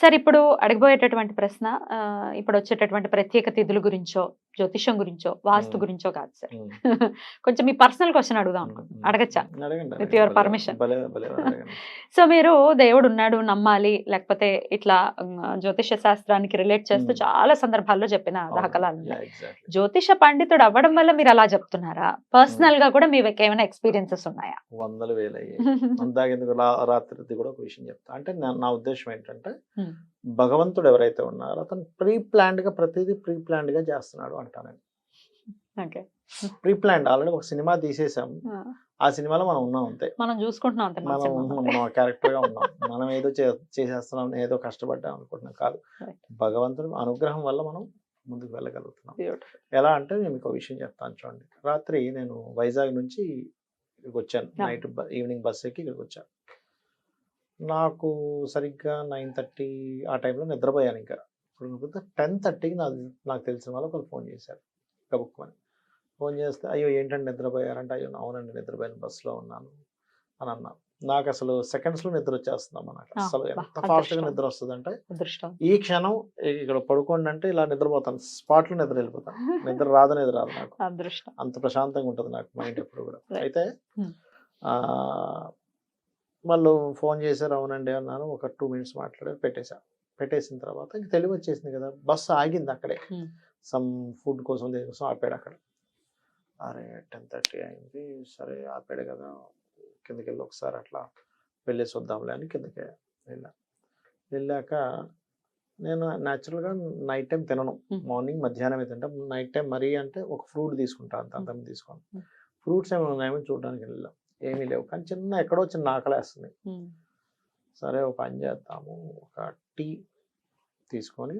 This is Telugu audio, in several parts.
సార్ ఇప్పుడు అడగబోయేటటువంటి ప్రశ్న ఇప్పుడు వచ్చేటటువంటి ప్రత్యేక తిథుల గురించో జ్యోతిషం గురించో వాస్తు. గురించో కాదు సార్ కొంచెం మీ పర్సనల్ క్వశ్చన్ అడుగుదాం అనుకుంటున్నాను అడగచ్చా. భలే భలే అడగండి. సో మీరు దేవుడు ఉన్నాడు నమ్మాలి లేకపోతే ఇట్లా జ్యోతిష శాస్త్రానికి రిలేట్ చేస్తూ. చాలా సందర్భాల్లో చెప్పిన. దాఖలాలు. జ్యోతిష పండితుడు అవ్వడం వల్ల మీరు అలా చెప్తున్నారా పర్సనల్గా కూడా మీకు ఏమైనా ఎక్స్పీరియన్సెస్ ఉన్నాయా వందలు వేలు అయ్యాయి అందాకెందుకు రా- రాత్రి కూడా ఒక విషయం చెప్తా అంటే నా ఉద్దేశం ఏంటంటే. భగవంతుడు ఎవరైతే ఉన్నారో అతను ప్రీ ప్లాన్డ్గా ప్రతిదీ ప్రీ ప్లాన్డ్గా చేస్తున్నాడు అంటాను ఓకే. ప్రీ ప్లాన్డ్ ఆల్రెడీ ఒక సినిమా తీసేసాం. ఆ. సినిమాలో మనం ఉన్నాం అంతే. మనం చూసుకుంటున్నాం అంతే మన మనం క్యారెక్టర్గా ఉన్నాం. మనం ఏదో చేసేస్తున్నాం ఏదో కష్టపడ్డాం అనుకుంటున్నాం కాదు. భగవంతుడు అనుగ్రహం వల్ల మనం ముందుకు వెళ్ళగలుగుతున్నాం. ఎలా అంటే నేను మీకు ఒక విషయం చెప్తాను చూడండి. రాత్రి నేను వైజాగ్ నుంచి ఇక్కడికి వచ్చాను. నైట్ ఈవినింగ్ బస్ ఎక్కి ఇక్కడికి వచ్చాను. నాకు సరిగ్గా నైన్ థర్టీ ఆ టైంలో నిద్రపోయాను ఇంకా. ఇప్పుడు టెన్ థర్టీకి నాకు నాకు తెలిసిన వాళ్ళు ఒకరు ఫోన్ చేశారు కబుక్కుమని ఫోన్ చేస్తే అయ్యో ఏంటంటే నిద్రపోయారంటే అయ్యో అవునండి నిద్రపోయాను బస్సులో ఉన్నాను అని అన్నా నాకు అసలు సెకండ్స్లో నిద్ర వచ్చేస్తుందమ్మా నాకు. అసలు ఎంత ఫాస్ట్గా. నిద్ర వస్తుందంటే ఈ క్షణం ఇక్కడ పడుకోండి అంటే ఇలా నిద్రపోతాను. స్పాట్లో నిద్ర వెళ్ళిపోతాను. నిద్ర రాదు నిద్ర రాదు నాకు. అదృష్టం. అంత ప్రశాంతంగా ఉంటుంది నాకు మైండ్ ఎప్పుడు కూడా. అయితే వాళ్ళు ఫోన్ చేశారు అవునండి అన్నాను. ఒక టూ మినిట్స్ మాట్లాడారు పెట్టేశా. పెట్టేసిన తర్వాత ఇంక తెలివి వచ్చేసింది కదా బస్సు ఆగింది అక్కడే. సమ్ ఫుడ్ కోసం దేనికోసం ఆపాడు అక్కడ. అరే టెన్ థర్టీ అయింది సరే ఆపాడు కదా కిందకి వెళ్ళి ఒకసారి అట్లా వెళ్ళేసి వద్దాంలే అని కిందకి వెళ్ళా. వెళ్ళాక నేను న్యాచురల్గా నైట్ టైం తినను. మార్నింగ్ మధ్యాహ్నమే తింటా. నైట్ టైం మరీ అంటే ఒక ఫ్రూట్ తీసుకుంటా అంత అంతం తీసుకోను. ఫ్రూట్స్ ఏమైనా ఉన్నాయేమో చూడడానికి వెళ్ళాం. ఏమీ లేవు. కానీ చిన్న ఎక్కడో చిన్న ఆకలేస్తుంది. సరే ఒక పని చేద్దాము. ఒక టీ తీసుకొని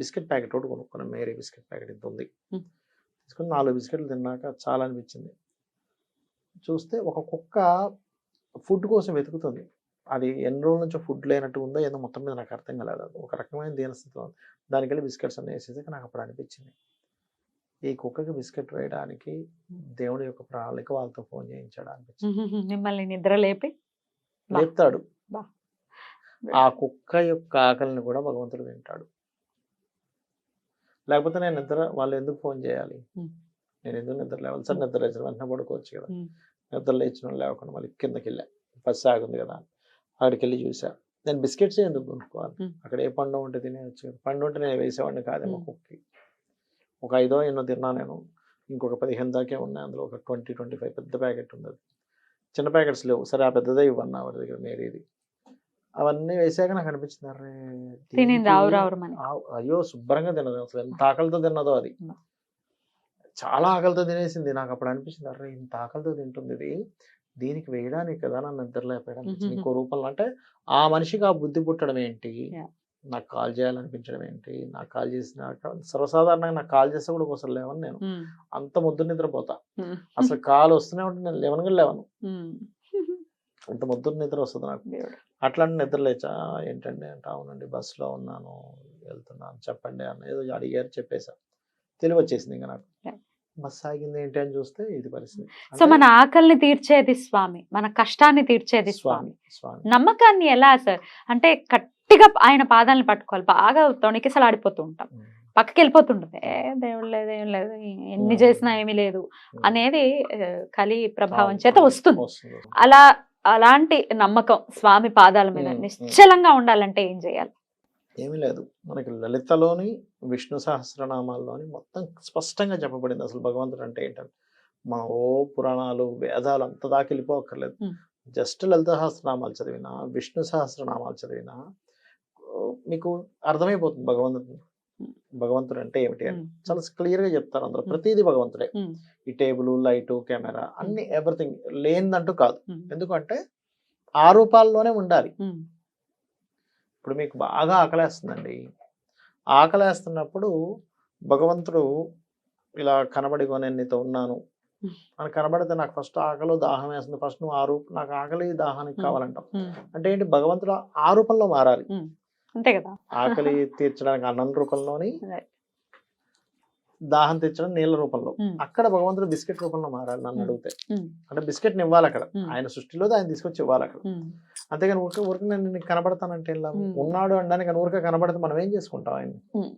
బిస్కెట్ ప్యాకెట్ ఒకటి కొనుక్కున్నాను. మేరీ బిస్కెట్ ప్యాకెట్ ఇంత ఉంది. తీసుకొని నాలుగు బిస్కెట్లు తిన్నాక చాలా అనిపించింది. చూస్తే ఒక కుక్క ఫుడ్ కోసం వెతుకుతుంది. అది ఎన్ని రోజుల నుంచో ఫుడ్ లేనట్టు ఉందో ఏదో మొత్తం మీద నాకు అర్థం కాలేదు. ఒక రకమైన దీనస్థితిలో ఉంది. దానికి వెళ్ళి బిస్కెట్స్ అన్నీ వేసేసాక నాకు అప్పుడు అనిపించింది. ఈ కుక్కకి బిస్కెట్ వేయడానికి దేవుడి యొక్క ప్రణాళిక వాళ్ళతో ఫోన్ చేయించాడు అనిపించింది మిమ్మల్ని నిద్ర లేపి. లేపుతాడు. ఆ కుక్క యొక్క ఆకలిని కూడా భగవంతుడు వింటాడు లేకపోతే నేను నిద్ర వాళ్ళు ఎందుకు ఫోన్ చేయాలి. నేను ఎందుకు నిద్ర లేవాలి సార్ నిద్ర లేచిన వెంటనే పడుకోవచ్చు కదా. నిద్ర లేచిన లేకుండా మళ్ళీ కిందకి వెళ్ళా బస్సు ఆగుంది కదా అక్కడికి వెళ్ళి చూసా నేను బిస్కెట్స్ ఎందుకు కొనుక్కోవాలి. అక్కడ ఏ పండు ఉంటే తినేయచ్చు కదా పండు ఉంటే నేను వేసేవాడిని కాదేమో Hmm. ఒక ఐదో ఎన్నో తిన్నా నేను. ఇంకొక పదిహేను దాకే ఉన్నాయి. అందులో ఒక ట్వంటీ ట్వంటీ ఫైవ్ పెద్ద ప్యాకెట్ ఉంది అది. చిన్న ప్యాకెట్స్ లేవు. సరే ఆ పెద్దదే ఇవ్వన్నా వాడి దగ్గర మేరీది. అవన్నీ వేసాక నాకు అనిపించింది అరే అయ్యో శుభ్రంగా తినదు. అసలు ఎంత ఆకలితో తిన్నదో అది. చాలా ఆకలితో తినేసింది. నాకు అప్పుడు అనిపించింది అరే ఇంత ఆకలితో తింటుంది ఇది. దీనికి వేయడానికి కదా నన్ను నిద్ర లేపడం మ్మ్. ఇంకో రూపంలో అంటే ఆ మనిషికి ఆ బుద్ధి పుట్టడం ఏంటి. నాకు కాల్ చేయాలనిపించడం ఏంటి? నాకు కాల్ చేసిన సర్వసాధారణంగా నాకు కాల్ చేస్తే కూడా ఒకసారి లేవను నేను. అంత ముద్దు నిద్రపోతా. అసలు కాల్ వస్తూనే ఉంటుంది. నేను లేవను కూడా లేవను. అంత ముద్దు నిద్ర వస్తుంది నాకు. అట్లాంటి నిద్ర లేచా? ఏంటండి? అంటే అవునండి బస్సులో ఉన్నాను వెళ్తున్నాను చెప్పండి అన్న ఏదో అడిగారు చెప్పేశా తెలివి వచ్చేసింది ఇంకా నాకు. బస్సు ఆగింది ఏంటి అని చూస్తే ఇది పరిస్థితి. సో మన ఆకలిని తీర్చేది స్వామి. మన కష్టాన్ని తీర్చేది స్వామి స్వామి. స్వామి. నమ్మకాన్ని ఎలా సార్ అంటే గట్టిగా ఆయన పాదాలను పట్టుకోవాలి. బాగా తొణికిసలాడిపోతూ ఉంటాం ఉమ్. పక్కకి వెళ్ళిపోతుంటుంది ఏ దేవుడు లేదు ఏం లేదు ఎన్ని చేసినా ఏమీ లేదు. అనేది కలి ప్రభావం చేత వస్తుంది. అలా అలాంటి నమ్మకం స్వామి పాదాల మీద. నిశ్చలంగా ఉండాలంటే ఏం చేయాలి? ఏమీ లేదు. మనకి లలితలోని విష్ణు సహస్రనామాల్లోని మొత్తం స్పష్టంగా చెప్పబడింది. అసలు భగవంతుడు అంటే ఏంటని మా ఓ పురాణాలు వేదాలు అంత దాకా వెళ్ళిపోక్కర్లేదు. Hmm. జస్ట్ లలిత సహస్రనామాలు చదివినా విష్ణు సహస్రనామాలు చదివినా మీకు అర్థమైపోతుంది భగవంతుడు. భగవంతుడు అంటే ఏమిటి అని. చాలా క్లియర్గా చెప్తారు అందులో. ప్రతిదీ భగవంతుడే. ఈ టేబుల్ లైట్ కెమెరా అన్ని ఎవ్రీథింగ్ లేనిదంటూ కాదు. ఎందుకంటే ఆ రూపాల్లోనే ఉండాలి. ఇప్పుడు మీకు బాగా ఆకలేస్తుందండి. ఆకలేస్తున్నప్పుడు భగవంతుడు ఇలా కనబడిగో నేను నీతో ఉన్నాను అని కనబడితే నాకు ఫస్ట్ ఆకలి దాహం వేస్తుంది. ఫస్ట్ నువ్వు ఆ రూపం నాకు ఆకలి దాహానికి. కావాలంటాం ఉమ్, అంటే ఏంటి? భగవంతుడు ఆ రూపంలో మారాలి. అంతే కదా ఆకలి తీర్చడానికి అన్నం రూపంలోని. దాహం తీర్చడం నీళ్ళ రూపంలో ఉమ్, అక్కడ భగవంతుడు బిస్కెట్ రూపంలో మారాలి నన్ను Hmm. అడిగితే ఉమ్, అంటే బిస్కెట్ ఇవ్వాలి అక్కడ Hmm. ఆయన సృష్టిలో ఆయన తీసుకొచ్చి ఇవ్వాలి అక్కడ అంతేగాని ఊరికే ఊరికి నేను కనబడతానంటే Hmm. ఉన్నాడు అనడానికి ఊరికే కనబడితే మనం ఏం చేసుకుంటాం ఆయన Hmm.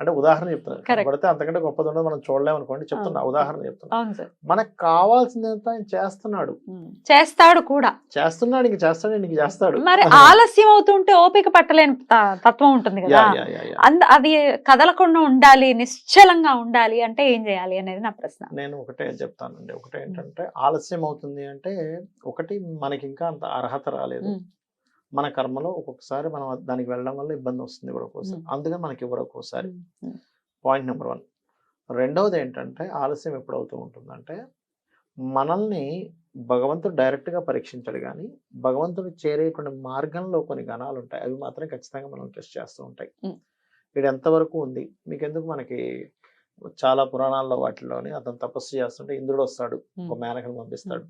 అంటే ఉదాహరణ చెప్తున్నా. Correct. కనబడితే అంతకంటే గొప్పది ఉండదు. మనం చూడలేము అనుకోండి చెప్తున్నా. ఉదాహరణ చెప్తున్నా. మనకు కావాల్సిందంతా ఆయన చేస్తున్నాడు. చేస్తాడు కూడా. చేస్తున్నాడు ఇంక చేస్తాడు ఇంక చేస్తాడు. మరి ఆలస్యం అవుతుంటే ఓపిక పట్టలేని తత్వం ఉంటుంది కదా. అంద కదలకుండా ఉండాలి నిశ్చలంగా ఉండాలి అంటే ఏం చేయాలి అనేది నా ప్రశ్న. నేను ఒకటే చెప్తానండి. ఒకటే ఏంటంటే ఆలస్యం అవుతుంది అంటే ఒకటి మనకి ఇంకా అంత అర్హత రాలేదు. మన కర్మలో ఒక్కొక్కసారి మనం దానికి వెళ్ళడం వల్ల ఇబ్బంది వస్తుంది కూడా Hmm. అందుకని మనకి ఇవ్వడం ఒక్కోసారి. Point number one. రెండవది ఏంటంటే ఆలస్యం ఎప్పుడు అవుతూ ఉంటుందంటే మనల్ని భగవంతుడు డైరెక్ట్గా పరీక్షించడు కానీ భగవంతుడు చేరేటువంటి మార్గంలో కొన్ని గణాలు ఉంటాయి. అవి మాత్రం ఖచ్చితంగా మనం టెస్ట్ చేస్తూ ఉంటాయి. ఇది ఎంతవరకు ఉంది? మీకు ఎందుకు మనకి చాలా పురాణాల్లో వాటిలోని అతను తపస్సు చేస్తుంటే ఇంద్రుడు వస్తాడు. ఒక మేనకను పంపిస్తాడు.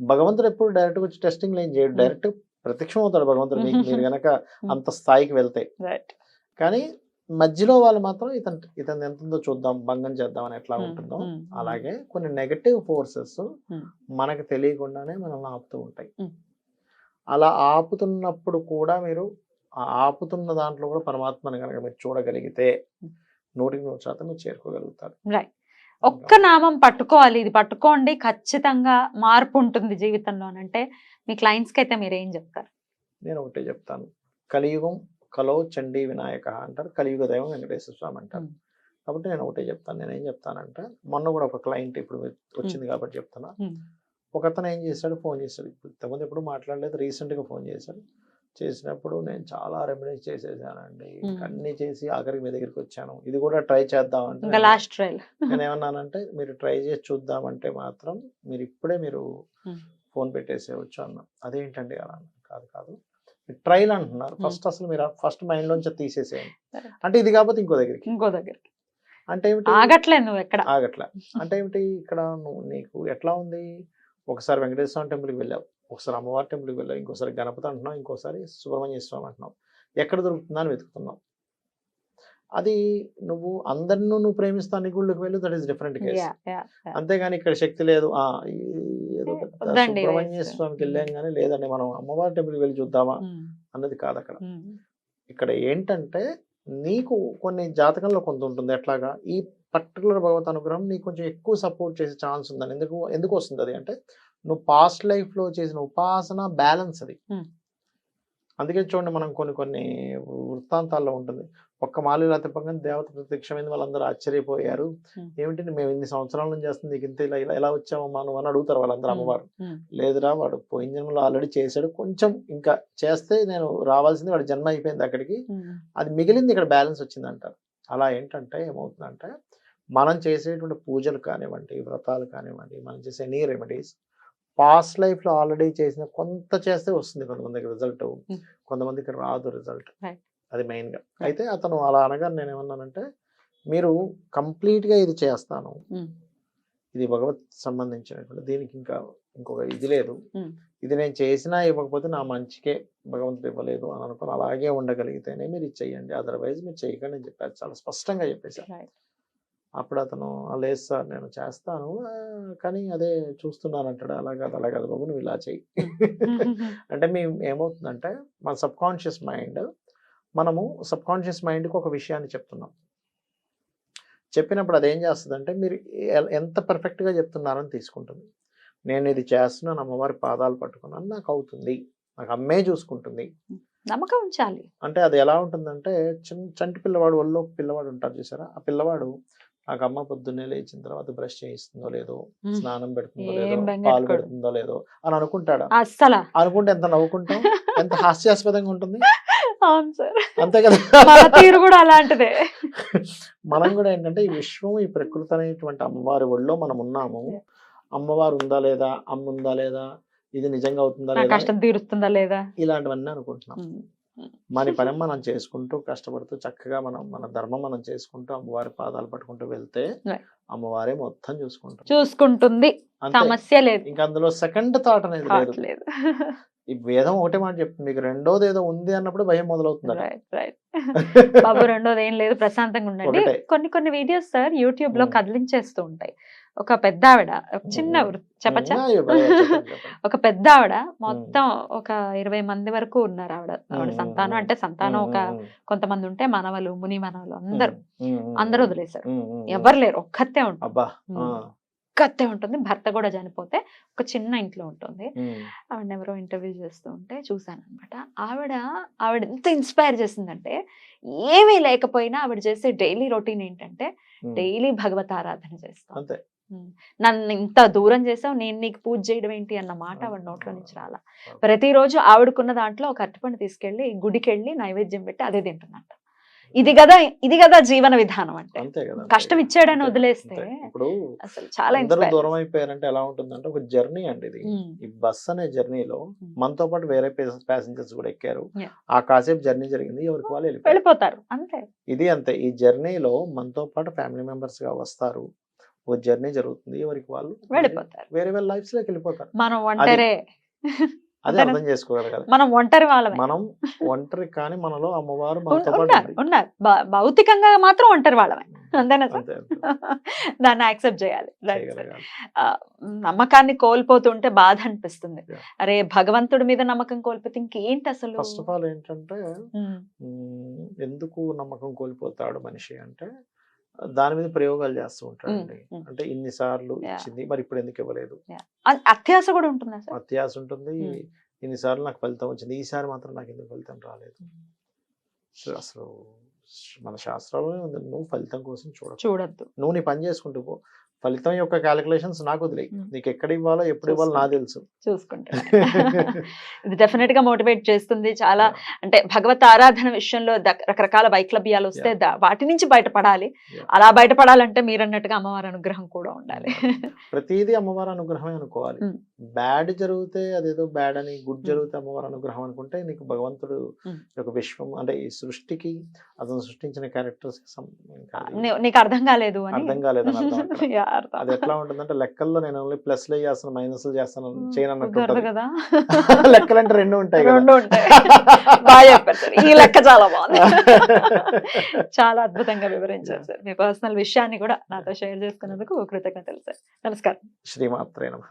భగవంతుడు ఎప్పుడు డైరెక్ట్ వచ్చి టెస్టింగ్ ఏం చేయడు. డైరెక్ట్ ప్రత్యక్షం అవుతాడు భగవంతుడు మీకు మీరు గనక Hmm. అంత స్థాయికి వెళ్తే. కానీ మధ్యలో వాళ్ళు మాత్రం ఇతను ఇతను ఎంత ఉందో చూద్దాం భంగం చేద్దాం అని ఎట్లా ఉమ్, ఉంటుందో ఉమ్, అలాగే కొన్ని నెగటివ్ ఫోర్సెస్ Hmm. మనకు తెలియకుండానే మనల్ని ఆపుతూ ఉంటాయి Hmm. అలా ఆపుతున్నప్పుడు కూడా మీరు ఆపుతున్న దాంట్లో కూడా పరమాత్మని కనుక మీరు చూడగలిగితే Hmm. నూటికి నూరు శాతం మీరు చేరుకోగలుగుతారు Right. ఒక్క నామం పట్టుకోవాలి ఇది పట్టుకోండి ఖచ్చితంగా మార్పు ఉంటుంది జీవితంలో అంటే మీ clients కి అయితే మీరు ఏం చెప్తారు? నేను ఒకటే చెప్తాను. కలియుగం కలో చండీ వినాయక అంటారు. కలియుగ దైవం వెంకటేశ్వర స్వామి అంటారు. కాబట్టి నేను ఒకటే చెప్తాను. నేను ఏం చెప్తానంటే మొన్న కూడా ఒక క్లయింట్ ఇప్పుడు వచ్చింది కాబట్టి చెప్తున్నా. ఒక అతను ఏం చేశాడు? ఫోన్ చేశాడు. ఇప్పుడు ఇంతకుముందు ఎప్పుడు మాట్లాడలేదు. రీసెంట్గా ఫోన్ చేశాడు. చేసినప్పుడు నేను చాలా రెమెడీస్ చేసేసానండి. అన్ని చేసి ఆఖరికి మీ దగ్గరికి వచ్చాను. ఇది కూడా ట్రై చేద్దాం అంటే ఇంకా లాస్ట్ ట్రైల్ నేను ఏమన్నానంటే మీరు ట్రై చేసి చూద్దామంటే మాత్రం మీరు ఇప్పుడే మీరు. ఫోన్ పెట్టేసేయచ్చు అన్నా. అదేంటండి అలా. కాదు కాదు. ట్రైల్ అంటున్నారు. ఫస్ట్ అసలు మీరు ఫస్ట్ మైండ్ లోంచి తీసేసేయండి. అంటే ఇది కాకపోతే ఇంకో దగ్గరికి. ఇంకో దగ్గరికి. అంటే ఏమిటి? ఆగట్లేదు నువ్వు ఎక్కడ? ఆగట్లా. అంటే ఏమిటి? ఇక్కడ నువ్వు నీకు ఎట్లా ఉంది? ఒకసారి వెంకటేశ్వర స్వామి టెంపుల్కి వెళ్ళావు. ఒకసారి అమ్మవారి టెంపుల్కి వెళ్ళావు ఇంకోసారి గణపతి అంటున్నావు ఇంకోసారి సుబ్రహ్మణ్య స్వామి అంటున్నావు ఎక్కడ దొరుకుతుందా అని వెతుకుతున్నావు అది నువ్వు అందరిని నువ్వు ప్రేమిస్తాను నీ గుళ్ళకి వెళ్ళి దట్ ఈస్ డిఫరెంట్ కేసు. అంతేగాని ఇక్కడ శక్తి లేదు. ఆ సుబ్రహ్మణ్య. స్వామికి వెళ్ళాం కానీ లేదండి మనం అమ్మవారి టెంపుల్కి వెళ్ళి చూద్దామా ఉమ్, అన్నది కాదు అక్కడ. ఉమ్, ఇక్కడ ఏంటంటే నీకు కొన్ని జాతకంలో కొంత ఉంటుంది. ఎట్లాగా? ఈ పర్టికులర్ భగవత్ అనుగ్రహం నీకు కొంచెం ఎక్కువ సపోర్ట్ చేసే ఛాన్స్ ఉందని. ఎందుకు ఎందుకు వస్తుంది అది? అంటే నువ్వు పాస్ట్ లైఫ్లో చేసిన ఉపాసన బ్యాలెన్స్ అది. అందుకే చూడండి మనం కొన్ని కొన్ని వృత్తాంతాల్లో ఉంటుంది. ఒక్క మాలి తిప్పగానే దేవత ప్రత్యక్షమైంది వాళ్ళందరూ ఆశ్చర్యపోయారు. Hmm. ఏమిటి మేము ఇన్ని సంవత్సరాల నుంచి చేస్తుంది నీకు ఇంత ఇలా ఇలా ఎలా వచ్చావమ్మా నువ్వు అని అడుగుతారు వాళ్ళందరూ అమ్మవారు. లేదురా వాడు పోయిన జన్మలో ఆల్రెడీ చేశాడు కొంచెం ఇంకా చేస్తే నేను రావాల్సింది వాడి జన్మ అయిపోయింది అక్కడికి. అది మిగిలింది ఇక్కడ బ్యాలెన్స్ వచ్చింది అంటారు అలా ఏంటంటే ఏమవుతుందంటే మనం చేసేటువంటి పూజలు కానివ్వండి వ్రతాలు కానివ్వండి మనం చేసే ఎనీ రెమెడీస్ పాస్ట్ లైఫ్లో ఆల్రెడీ చేసిన కొంత చేస్తే వస్తుంది కొంతమందికి రిజల్ట్. కొంతమందికి రాదు రిజల్ట్. అది మెయిన్గా. అయితే అతను అలా అనగా నేను ఏమన్నానంటే మీరు కంప్లీట్గా ఇది చేస్తాను. ఇది భగవత్ సంబంధించినటువంటి దీనికి ఇంకా ఇంకొక ఇది లేదు. ఇది నేను చేసినా ఇవ్వకపోతే నా మంచికే భగవంతుడు ఇవ్వలేదు అని అనుకుని అలాగే ఉండగలిగితేనే మీరు ఇది చెయ్యండి. అదర్వైజ్ మీరు చేయకండి అని చెప్పారు. చాలా స్పష్టంగా చెప్పేశారు. అప్పుడు అతను "ఆ, లేదు సార్ నేను చేస్తాను. "ఆ, కానీ అదే చూస్తున్నాను అంటాడు అలా కాదు అలా కాదు బాబు నువ్వు ఇలా చెయ్యి. అంటే మేము ఏమవుతుందంటే మన సబ్ కాన్షియస్ మైండ్ మనము సబ్ కాన్షియస్ మైండ్కి ఒక విషయాన్ని చెప్తున్నాం. చెప్పినప్పుడు అది ఏం చేస్తుందంటే మీరు ఎంత పర్ఫెక్ట్గా చెప్తున్నారని తీసుకుంటుంది. నేను ఇది చేస్తున్నాను అమ్మవారి పాదాలు పట్టుకున్నాను నాకు అవుతుంది. నాకు అమ్మే చూసుకుంటుంది. నమ్మకం ఉంచాలి. అంటే అది ఎలా ఉంటుందంటే చిన్న చంటి పిల్లవాడు ఒళ్ళో ఒక పిల్లవాడు ఉంటారు చూసారా? ఆ పిల్లవాడు నాకు అమ్మ పొద్దున్నే లేచిన తర్వాత బ్రష్ చేయిస్తుందో లేదో స్నానం పెడుతుందో లేదో పాలు. పెడుతుందో లేదో అని అనుకుంటాడా? అస్సలా. అనుకుంటే ఎంత నవ్వుకుంటాం? ఎంత హాస్యాస్పదంగా ఉంటుంది? అంతే కదా? మన తీరు కూడా అలాంటిదే. మనం కూడా ఏంటంటే ఈ విశ్వం ఈ ప్రకృతి అనేటువంటి అమ్మవారి ఒళ్ళో మనం ఉన్నాము. అమ్మవారు ఉందా లేదా? అమ్మ ఉందా లేదా? ఇది నిజంగా అవుతుందా లేదా? కష్టం తీరుస్తుందా లేదా? ఇలాంటివన్నీ అనుకుంటున్నాం. మన పని మనం చేసుకుంటూ కష్టపడుతూ చక్కగా మనం మన ధర్మం మనం చేసుకుంటూ అమ్మవారి పాదాలు పట్టుకుంటూ వెళ్తే. అమ్మవారే మొత్తం చూసుకుంటాం చూసుకుంటుంది. సమస్య లేదు. ఇంకా అందులో సెకండ్ థాట్ అనేది లేదు. లేదు. ఈ వేదం ఒకటే మాట చెప్తుంది. మీకు రెండోది ఏదో ఉంది అన్నప్పుడు భయం మొదలవుతుంది బాబు రెండోది ఏం లేదు. ప్రశాంతంగా ఉండండి. కొన్ని కొన్ని వీడియోస్ సార్ యూట్యూబ్లో మ్మ్. కదిలించేస్తూ ఉంటాయి. ఒక పెద్ద ఆవిడ ఒక చిన్న చెప్పచ్చా. ఒక పెద్ద ఆవిడ మొత్తం ఒక ఇరవై మంది వరకు ఉన్నారు ఆవిడ. ఆవిడ. సంతానం అంటే సంతానం ఒక కొంతమంది ఉంటే మనవలు ముని మనవలు అందరు. అందరూ వదిలేశారు. ఎవరు లేరు ఒక్కతే ఉంటుంది. ఒక్కతే ఉంటుంది. భర్త కూడా చనిపోతే ఒక చిన్న ఇంట్లో ఉంటుంది. ఆవిడ ఎవరో ఇంటర్వ్యూ చేస్తూ ఉంటే చూశాను అనమాట ఆవిడ ఆవిడ ఎంత ఇన్స్పైర్ చేసిందంటే ఏమీ లేకపోయినా ఆవిడ చేసే డైలీ రొటీన్ ఏంటంటే. డైలీ భగవత్ ఆరాధన చేస్తాం నన్ను ఇంత దూరం చేసావు నేను నీకు పూజ చేయడం ఏంటి అన్న మాట ఆవిడ నోట్లో నుంచి రాలా. ప్రతిరోజు ఆవిడకున్న దాంట్లో ఒక అరటిపండు తీసుకెళ్ళి గుడికి వెళ్ళి నైవేద్యం పెట్టి అదే తింటుందంట. ఇది కదా ఇది కదా జీవన విధానం అంటే. కష్టం. ఇచ్చాడని వదిలేస్తే. ఇప్పుడు అసలు చాలా దూరం అయిపోయారంటే ఎలా ఉంటుందంటే ఒక జర్నీ అండి ఇది. ఈ బస్ అనే జర్నీలో. మనతో పాటు వేరే ప్యాసింజర్స్ కూడా ఎక్కారు. ఆ కాసేపు జర్నీ జరిగింది ఎవరికి వాళ్ళు వెళ్ళిపోతారు. అంతే. ఇది అంతే. ఈ జర్నీలో మనతో పాటు ఫ్యామిలీ మెంబర్స్గా వస్తారు. ఓ జర్నీ జరుగుతుంది. ఎవరికి వాళ్ళు వెళ్ళిపోతారు. వేరే వేరే లైఫ్స్లోకి వెళ్ళిపోతారు. మనం ఒంటరే. అదే? అర్థం చేసుకోగలగాలి మనం ఒంటరి వాళ్ళమే. మనం ఒంటరి కానీ మనలో అమ్మవారు ఉన్నారు భౌతికంగా మాత్రం ఒంటరి వాళ్ళమే. అంతేనా సార్. దాన్ని యాక్సెప్ట్ చేయాలి. నమ్మకాన్ని కోల్పోతుంటే బాధ అనిపిస్తుంది. అరే భగవంతుడి మీద నమ్మకం కోల్పోతే ఇంకేంటి అసలు? ఫస్ట్ ఆఫ్ ఆల్ ఏంటంటే ఎందుకు నమ్మకం కోల్పోతాడు మనిషి అంటే దాని మీద ప్రయోగాలు చేస్తూ ఉంటాడండి. అంటే ఇన్నిసార్లు. ఇచ్చింది మరి ఇప్పుడు ఎందుకు ఇవ్వలేదు? అత్యాశ కూడా ఉంటుందా అత్యాశ ఉంటుంది. ఇన్నిసార్లు నాకు ఫలితం వచ్చింది. ఈసారి మాత్రం నాకు ఎందుకు ఫలితం రాలేదు? అసలు మన శాస్త్రాల్లోనే ఉంది. నువ్వు ఫలితం కోసం చూడ చూడొద్దు. నువ్వు నీ పని చేసుకుంటూ పో. ఫలితం యొక్క క్యాలిక్యులేషన్స్ నాకు వదిలేయి. మ్మ్. నీకు ఎక్కడ ఇవ్వాలో ఎప్పుడు ఇవ్వాలో నాకు తెలుసు. చూసుకుంటే. ఇది డెఫినెట్గా మోటివేట్ చేస్తుంది. చాలా అంటే భగవత్ ఆరాధన విషయంలో రకరకాల వైక్లభ్యాలు వస్తే వాటి నుంచి బయటపడాలి. అలా బయటపడాలంటే మీరు అన్నట్టుగా అమ్మవారి అనుగ్రహం కూడా ఉండాలి. ప్రతిదీ అమ్మవారి అనుగ్రహమే అనుకోవాలి. మ్మ్. బ్యాడ్ జరిగితే అదేదో బ్యాడ్ అని గుడ్ మ్మ్. జరిగితే అమ్మవారి అనుగ్రహం అనుకుంటే నీకు భగవంతుడు. ఒక విశ్వం అంటే ఈ సృష్టికి అతను సృష్టించిన క్యారెక్టర్స్ నీ- నీకు అర్థం కాలేదు అని. అర్థం కాలేదని అది ఎట్లా ఉంటుందంటే లెక్కల్లో నేను ఓన్లీ ప్లస్లో చేస్తాను మైనస్ చేస్తాను చేయను అన్నట్టు. కదా లెక్కలు అంటే రెండు ఉంటాయి రెండు ఉంటాయి. బాగా చెప్పారు సార్. ఈ లెక్క చాలా బాగుంది. చాలా అద్భుతంగా వివరించారు సార్. మీ పర్సనల్ విషయాన్ని కూడా నాతో షేర్ చేసుకున్నందుకు కృతజ్ఞతలు సార్. నమస్కారం. శ్రీమాత్రే నమః.